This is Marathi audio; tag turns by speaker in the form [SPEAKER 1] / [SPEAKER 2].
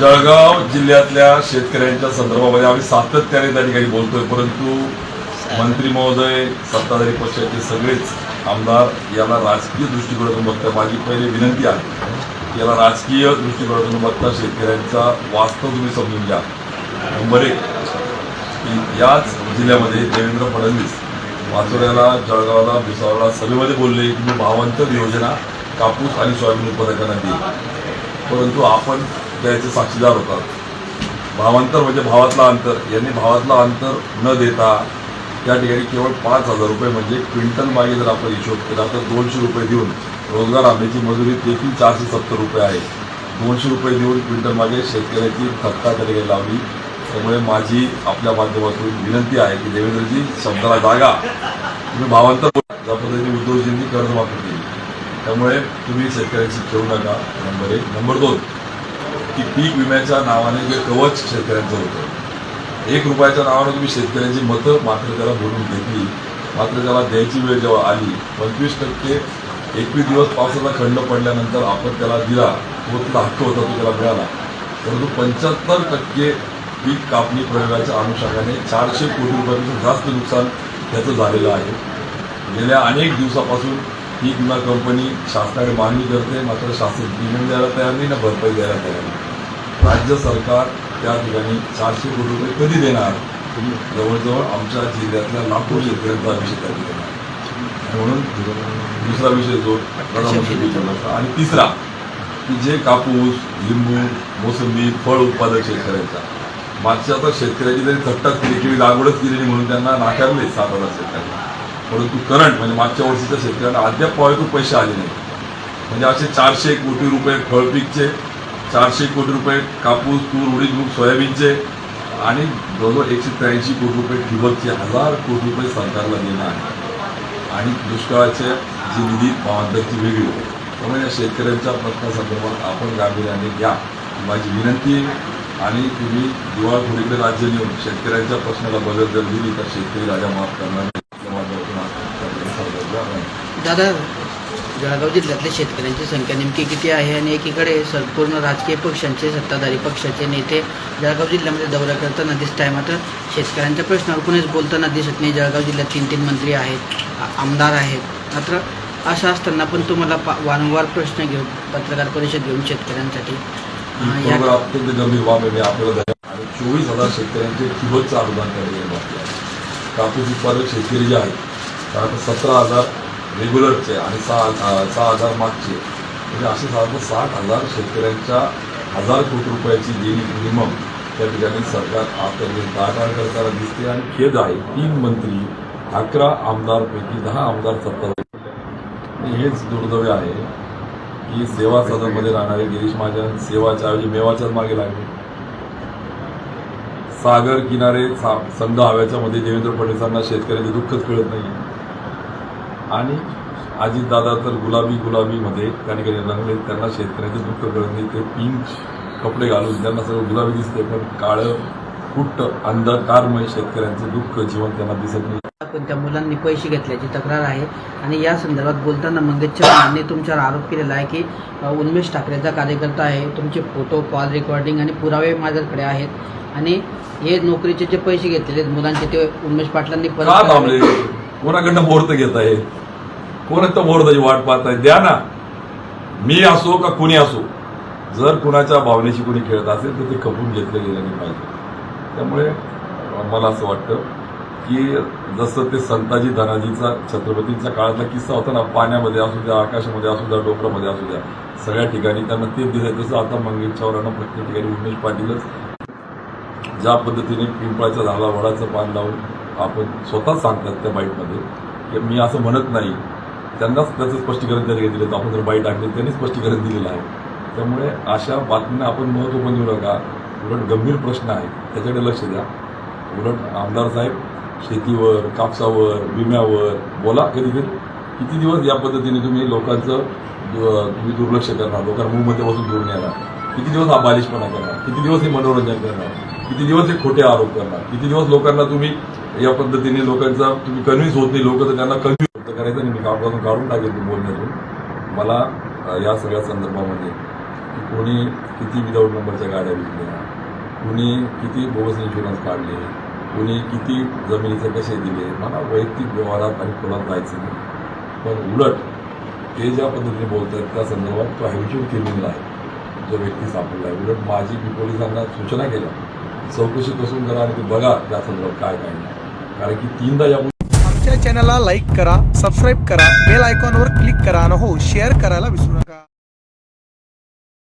[SPEAKER 1] जळगाव जिल्ह्यातल्या शेतकऱ्यांच्या संदर्भामध्ये आम्ही सातत्याने त्या ठिकाणी बोलतोय परंतु मंत्री महोदय सत्ताधारी पक्षाचे सगळेच आमदार याला राजकीय दृष्टिकोनातून बघता माझी पहिली विनंती आहे याला राजकीय दृष्टिकोनातून बघता शेतकऱ्यांचा वास्तव तुम्ही समजून घ्या. नंबर एक की याच जिल्ह्यामध्ये देवेंद्र फडणवीस वाचोऱ्याला जळगावला भुसावळला सभेमध्ये बोलले की मी भावांतर योजना कापूस आणि सोयाबीन उत्पादकांना देईल परंतु आपण त्याचे साक्षीदार होतात. भावांतर म्हणजे भावातला अंतर. यांनी भावातला अंतर न देता त्या ठिकाणी केवळ पाच हजार रुपये म्हणजे क्विंटल मागे जर आपण हिशोब केला तर दोनशे रुपये देऊन रोजगार हमीची मजुरी देखील चारशे सत्तर रुपये आहे. दोनशे रुपये देऊन क्विंटल मागे शेतकऱ्याची थक्का त्या ठिकाणी लावली. त्यामुळे माझी आपल्या माध्यमातून विनंती आहे की देवेंद्रजी शब्दाला जागा. तुम्ही भावांतर ज्या पद्धतीने उद्धवजींनी कर्जमाफी केली. त्यामुळे तुम्ही शेतकऱ्यांशी खेळू नका. नंबर एक. नंबर दोन. की पीक विम्याच्या नावाने जे कवच शेतकऱ्यांचं होतं. एक रुपयाच्या नावाने तुम्ही शेतकऱ्यांची मतं मात्र त्याला बोलून घेतली. मात्र त्याला द्यायची वेळ जेव्हा आली पंचवीस टक्के एकवीस दिवस पावसाचा खंड पडल्यानंतर आपण त्याला दिला तो तुला हक्क होता तो त्याला मिळाला. परंतु पंच्याहत्तर टक्के पीक कापणी प्रयोगाच्या अनुषंगाने चारशे कोटी रुपयापेक्षा जास्त नुकसान त्याचं झालेलं आहे. गेल्या अनेक दिवसापासून पीक विमा कंपनी शासनाकडे मागणी करते मात्र शासन पेमेंट द्यायला तयार नाही ना भरपाई द्यायला तयार नाही. राज्य सरकार त्या ठिकाणी चारशे कोटी रुपये कधी देणार? जवळजवळ आमच्या जिल्ह्यातल्या लाखो शेतकऱ्यांचा विषय त्या ठिकाणी आहे. म्हणून दुसरा विषय जो प्रधानमंत्री आणि तिसरा की जे कापूस लिंबू मोसंबी फळ उत्पादक शेतकऱ्यांचा. मागच्या आता शेतकऱ्याची जरी थट्टाच केली किंवा लागवडच केली नाही म्हणून त्यांना नाकारले सात हजार शेतकऱ्यांना परंतु करंट म्हणजे मागच्या वर्षीच्या शेतकऱ्यांना अद्याप पावायतून पैसे आले नाही म्हणजे असे चारशे कोटी रुपये फळपीकचे चारशे कोटी रुपये कापूस तूर उडीद मूग सोयाबीनचे आणि जवळजवळ एकशे त्र्याऐंशी कोटी रुपये ठिबकचे हजार कोटी रुपये सरकारला देणं आहे. आणि दुष्काळाच्या जी निधी भावांतरची वेगळी त्यामुळे या शेतकऱ्यांच्या प्रश्नासंदर्भात आपण गांभीर्याने घ्या. माझी विनंती आहे. आणि तुम्ही दिवाळखोरीकडे राज्य नेऊन शेतकऱ्यांच्या प्रश्नाला बदल जर दिली तर शेतकरी राजा माफ करणार नाही.
[SPEAKER 2] दादा जळगाव जिल्ह्यातल्या शेतकऱ्यांची संख्या नेमकी किती आहे आणि एकीकडे संपूर्ण राजकीय पक्षांचे सत्ताधारी पक्षाचे नेते जळगाव जिल्ह्यामध्ये दौरा करताना दिसत आहे मात्र शेतकऱ्यांच्या प्रश्नावर कुणीच बोलताना दिसत नाही. जळगाव जिल्ह्यात तीन तीन मंत्री आहेत आमदार आहेत. मात्र असं असताना पण तुम्हाला पा वारंवार प्रश्न घेऊन पत्रकार परिषद घेऊन शेतकऱ्यांसाठी
[SPEAKER 1] अत्यंत आहे आपल्याला चोवीस हजार शेतकऱ्यांचे ठिबकचं अनुदान करण्यात बाकी आहे. कापूस उत्पादक शेतकरी जे आहेत कारण सतरा हजार रेग्युलरचे आणि सहा सहा हजार मागचे. म्हणजे असे साधारण साठ हजार शेतकऱ्यांच्या हजार कोटी रुपयाची जी मिनिमम त्या ठिकाणी सरकार आता टाळाटाळ करताना दिसते आणि खेद आहे तीन मंत्री अकरा आमदारपैकी दहा आमदार सत्ता हेच दुर्दैव आहे की सेवा सदनमध्ये राहणारे गिरीश महाजन सेवाच्या ऐवजी मेवाच्याच मागे लागले. सागर किनारे सा- संघ हव्याच्या मध्ये देवेंद्र फडणवीसांना शेतकऱ्यांचे दुःखच कळत नाही. आणि अजितदादा तर गुलाबी गुलाबीमध्ये त्या ठिकाणी रंगले त्यांना शेतकऱ्याचे दुःख नाही. ते पिंक कपडे घालून त्यांना सगळं गुलाबी दिसते पण काळं कुट्ट अंधकारमय शेतकऱ्यांचं दुःख जीवन त्यांना दिसत नाही.
[SPEAKER 2] पण त्या मुलांनी पैसे घेतल्याची तक्रार आहे. आणि या संदर्भात बोलताना मंगेश चव्हाणांनी तुमच्यावर आरोप केलेला आहे की अ, उन्मेष ठाकरेचा कार्यकर्ता आहे. तुमचे फोटो कॉल रेकॉर्डिंग आणि पुरावे माझ्याकडे आहेत. आणि हे नोकरीचे जे पैसे घेतलेले मुलांचे ते उन्मेष पाटलांनी परत
[SPEAKER 1] कोणाकडनं मुहूर्त घेत आहे कोणाच्या मुहूर्ताची वाट पाहत आहे द्या ना. मी असो का कुणी असो? जर कुणाच्या भावनेशी कुणी खेळत असेल तर ते खपून घेतलं गेलं नाही पाहिजे. त्यामुळे मला असं वाटतं की जसं ते संताजी धनाजीचा छत्रपतींचा काळातला किस्सा होता ना पाण्यामध्ये असू द्या आकाशामध्ये असू द्या डोंगरामध्ये असू द्या सगळ्या ठिकाणी त्यांना ते दिलं तसं आता मंगेश चौरांना प्रत्येक ठिकाणी उमेश पाटीलच ज्या पद्धतीने पिंपळाच्या झाला वडाचं पान लावून आपण स्वतःच सांगतात त्या बाईटमध्ये की मी असं म्हणत नाही. त्यांनाच त्याचं स्पष्टीकरण त्यांनी दिलं आपण जर बाईट टाकली त्यांनी स्पष्टीकरण दिलेलं आहे. त्यामुळे अशा बातम्यांना आपण महत्त्व पण देऊ नका उलट गंभीर प्रश्न आहे त्याच्याकडे लक्ष द्या. उलट आमदार साहेब शेतीवर कापसावर विम्यावर बोला कधी कधी किती दिवस या पद्धतीने तुम्ही लोकांचं तुम्ही दुर्लक्ष करणार? लोकांना मुंबईमध्ये बसून घेऊन येणार. किती दिवस हा बालिशपणा करणार? किती दिवस हे मनोरंजन करणार? किती दिवस हे खोटे आरोप करणार? किती दिवस लोकांना तुम्ही या पद्धतीने लोकांचा तुम्ही कन्व्हिन्स होत नाही लोक तर त्यांना कन्व्हिन्स करायचं आणि मी कागदातून काढून टाकेल तुम्ही बोलण्यातून. मला या सगळ्या संदर्भामध्ये की कोणी किती विदाऊट नंबरच्या गाड्या विकल्या कोणी किती बोगस इन्शुरन्स काढले कोणी किती जमिनीचे कसे दिले मला वैयक्तिक व्यवहारात आणि खोलात जायचं नाही. पण उलट ते ज्या पद्धतीने बोलत आहेत त्या संदर्भात तो हॅबिच्युअल क्रिमिनल आहे जो व्यक्ती सापडला आहे. उलट माझी मी पोलिसांना सूचना केल्या. चौकशी कसून करा आणि ते बघा त्या संदर्भात काय काय कारण की तीनदा या
[SPEAKER 3] आमच्या चॅनलला लाईक करा सबस्क्राईब करा बेल आयकॉनवर क्लिक करा आणि हो शेअर करायला विसरू नका.